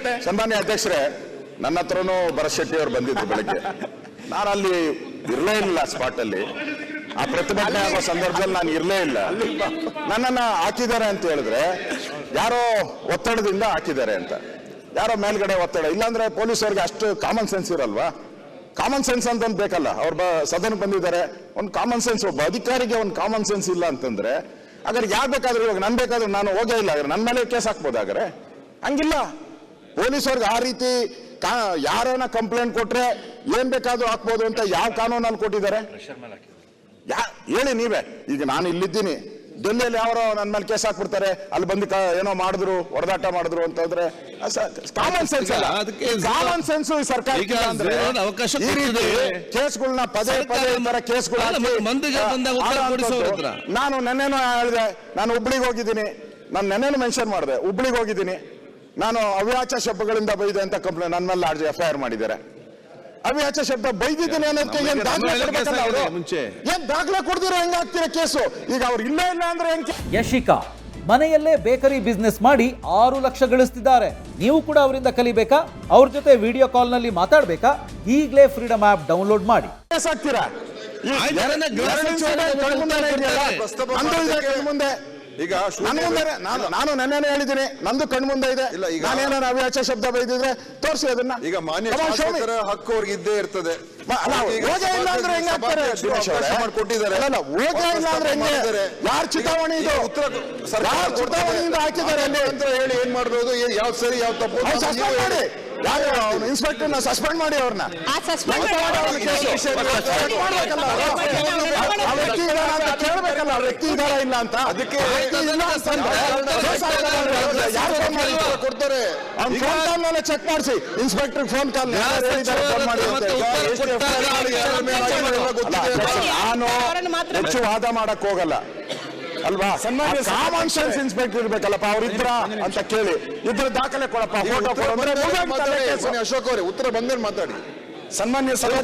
ಏನಾಗುತ್ತೆ ಸನ್ಮಾನ್ಯ ಅಧ್ಯಕ್ಷರೇ ನನ್ನ ಹತ್ರನೂ ಭರತ್ ಶೆಟ್ಟಿ ಅವರು ಬಂದಿದ್ರು ಬೆಳಗ್ಗೆ. ನಾನು ಅಲ್ಲಿ ಇರಲೇ ಇಲ್ಲ ಸ್ಪಾಟ್ ಅಲ್ಲಿ. ಆ ಪ್ರತಿಭಟನೆ ಆಗೋ ಸಂದರ್ಭದಲ್ಲಿ ನಾನು ಇರಲೇ ಇಲ್ಲ. ನನ್ನನ್ನ ಹಾಕಿದ್ದಾರೆ ಅಂತ ಹೇಳಿದ್ರೆ ಯಾರೋ ಒತ್ತಡದಿಂದ ಹಾಕಿದ್ದಾರೆ ಅಂತ. ಯಾರೋ ಮೇಲ್ಗಡೆ ಒತ್ತಡ ಇಲ್ಲಾಂದ್ರೆ ಪೊಲೀಸರಿಗೆ ಅಷ್ಟು ಕಾಮನ್ ಸೆನ್ಸ್ ಇರಲ್ವಾ? ಕಾಮನ್ ಸೆನ್ಸ್ ಅಂತ ಬೇಕಲ್ಲ. ಅವ್ರು ಬ ಸದನ್ ಬಂದಿದ್ದಾರೆ. ಒಂದು ಕಾಮನ್ ಸೆನ್ಸ್ ಒಬ್ಬ ಅಧಿಕಾರಿಗೆ ಒಂದು ಕಾಮನ್ ಸೆನ್ಸ್ ಇಲ್ಲ ಅಂತಂದ್ರೆ ಹಾಗಾದ್ರೆ ಯಾರು ಬೇಕಾದ್ರೂ ಇವಾಗ ನನ್ ಬೇಕಾದ್ರೂ ನಾನು ಹೋಗೇ ಇಲ್ಲ. ಆದ್ರೆ ನನ್ನ ಮೇಲೆ ಕೇಸ್ ಹಾಕ್ಬೋದು ಹಾಗಾದ್ರೆ? ಹಂಗಿಲ್ಲ. ಪೊಲೀಸರಿಗೆ ಆ ರೀತಿ ಕಾ ಯಾರೇನ ಕಂಪ್ಲೇಂಟ್ ಕೊಟ್ರೆ ಏನ್ ಬೇಕಾದ್ರೂ ಹಾಕ್ಬೋದು ಅಂತ ಯಾವ ಕಾನೂನಲ್ಲಿ ಕೊಟ್ಟಿದ್ದಾರೆ? ಯಾ ಹೇಳಿ ನೀವೇ. ಈಗ ನಾನು ಇಲ್ಲಿದ್ದೀನಿ. ಡೆಲ್ಲಿಯಲ್ಲಿ ಯಾರೋ ನನ್ನ ಮೇಲೆ ಕೇಸ್ ಹಾಕ್ಬಿಡ್ತಾರೆ. ಅಲ್ಲಿ ಬಂದು ಕ- ಏನೋ ಮಾಡಿದ್ರು ಹೊಡೆದಾಟ ಮಾಡಿದ್ರು ಅಂತಂದ್ರೆ ಕಾಮನ್ ಸೆನ್ಸ್ ಅಲ್ಲ. ಅದಕ್ಕೆ ಕಾಮನ್ ಸೆನ್ಸ್ ಈ ಸರ್ಕಾರ ಅವಕಾಶ. ಕೇಸ್ಗಳನ್ನ ಪದೇ ಪದೇ ಈ ಕೇಸ್ಗಳು ಅಲ್ಲ, ಮಂದಿಗೆ ಬಂದಾಗ ಉತ್ತರ ಆಡೋ ಕೊಡಿಸು ಅವ್ರ ಹತ್ರ. ಅಂಥದ್ದು. ನಾನು ನೆನ್ನೆನೂ ಹೇಳಿದೆ ನಾನು ಹುಬ್ಳಿಗೆ ಹೋಗಿದ್ದೀನಿ. ನಾನು ನೆನ್ನೆನೂ ಮೆನ್ಷನ್ ಮಾಡಿದೆ ಹುಬ್ಳಿಗೆ ಹೋಗಿದ್ದೀನಿ. ನಾನು ಅವ್ಯಾಚ ಶಬ್ದಗಳಿಂದ ಬೈದೆ ಅಂತ ಕಂಪ್ಲೇಂಟ್ ನನ್ನ ಮೇಲೆ ಎಫ್ ಐ ಆರ್ ಮಾಡಿದ್ದಾರೆ. ಅವ್ಯಾಚ ಶಬ್ದ ಬೈದಿದ್ದೀನಿ ಅನ್ನೋದಕ್ಕೆ ಏನ್ ದಾಖಲೆ ಕೊಡ್ಬೇಕಲ್ಲ. ಏನ್ ದಾಖಲೆ ಕೊಡ್ದಿರ ಹೆಂಗಾಗ್ತೀರ ಕೇಸು? ಈಗ ಅವ್ರು ಇಲ್ಲ ಇಲ್ಲ ಅಂದ್ರೆ ಹೆಂಗೆ ಯಶಿಕಾ ಮನೆಯಲ್ಲೇ ಬೇಕರಿ ಬಿಸ್ನೆಸ್ ಮಾಡಿ ಆರು ಲಕ್ಷ ಗಳಿಸ್ತಿದ್ದಾರೆ. ನೀವು ಕೂಡ ಅವರಿಂದ ಕಲಿಬೇಕಾ? ಅವ್ರ ಜೊತೆ ವಿಡಿಯೋ ಕಾಲ್ನಲ್ಲಿ ಮಾತಾಡಬೇಕಾ? ಈಗಲೇ ಫ್ರೀಡಮ್ ಆಪ್ ಡೌನ್ಲೋಡ್ ಮಾಡಿ. ಕೇಸ್ ಮುಂದೆ. ಈಗ ನಾನು ನಾನು ನೆನ್ನೆನೇ ಹೇಳಿದ್ದೀನಿ. ನಂದು ಕಣ್ ಮುಂದೆ ಇದೆ. ಇಲ್ಲ, ಈಗ- ನಾನೇನಾರು ಅವ್ಯಾಚ ಶಬ್ದ ಬೈದಿದ್ರೆ ತೋರಿಸಿ ಅದನ್ನ. ಈಗ ಮಾನ್ಯ ಹಕ್ಕು ಅವ್ರಿಗೆ ಇದ್ದೇ ಇರ್ತದೆ? ಉತ್ತರ ಹಾಕಿದ್ದಾರೆ ಅಲ್ಲಿ? ಅಂತ ಹೇಳಿ ಏನ್ ಮಾಡ್ಬೋದು? ಯಾವ್ದು ಸರಿ ಯಾವ ತಪ್ಪು ಯಾರು ಅವ್ನು ಇನ್ಸ್ಪೆಕ್ಟರ್ನ ಸಸ್ಪೆಂಡ್ ಮಾಡಿ ಅವ್ರನ್ನ. ವ್ಯಕ್ತಿ ಅಂತ ಕೇಳ್ಬೇಕಲ್ಲ ವ್ಯಕ್ತಿ ಇದಾರ ಇಲ್ಲ ಅಂತ ಅದಕ್ಕೆ ಕೊಡ್ತಾರೆ ಅವ್ನ ಫೋನ್ ಕಾಲ್ ಮೇಲೆ ಚೆಕ್ ಮಾಡಿಸಿ ಇನ್ಸ್ಪೆಕ್ಟರ್ ಫೋನ್ ಕಾಲ್ ನಾನು ಹೆಚ್ಚು ವಾದ ಮಾಡಕ್ ಹೋಗಲ್ಲ ಅಲ್ವಾ? ಕಾಮನ್ ಸೆನ್ಸ್ ಇನ್ಸ್ಪೆಕ್ಟರ್ ಇರ್ಬೇಕಲ್ಲಪ್ಪ ಅವ್ರಿದ್ರ ಅಂತ ಕೇಳಿ. ಇದ್ರ ದಾಖಲೆ ಕೊಡಪ್ಪ ಫೋಟೋ ಕೊಡು. ಅಶೋಕ್ ಅವರೇ ಉತ್ತರ ಬಂದ್ಮೇಲೆ ಮಾತಾಡಿ. ಸನ್ಮಾನ್ಯ ಸಭೆ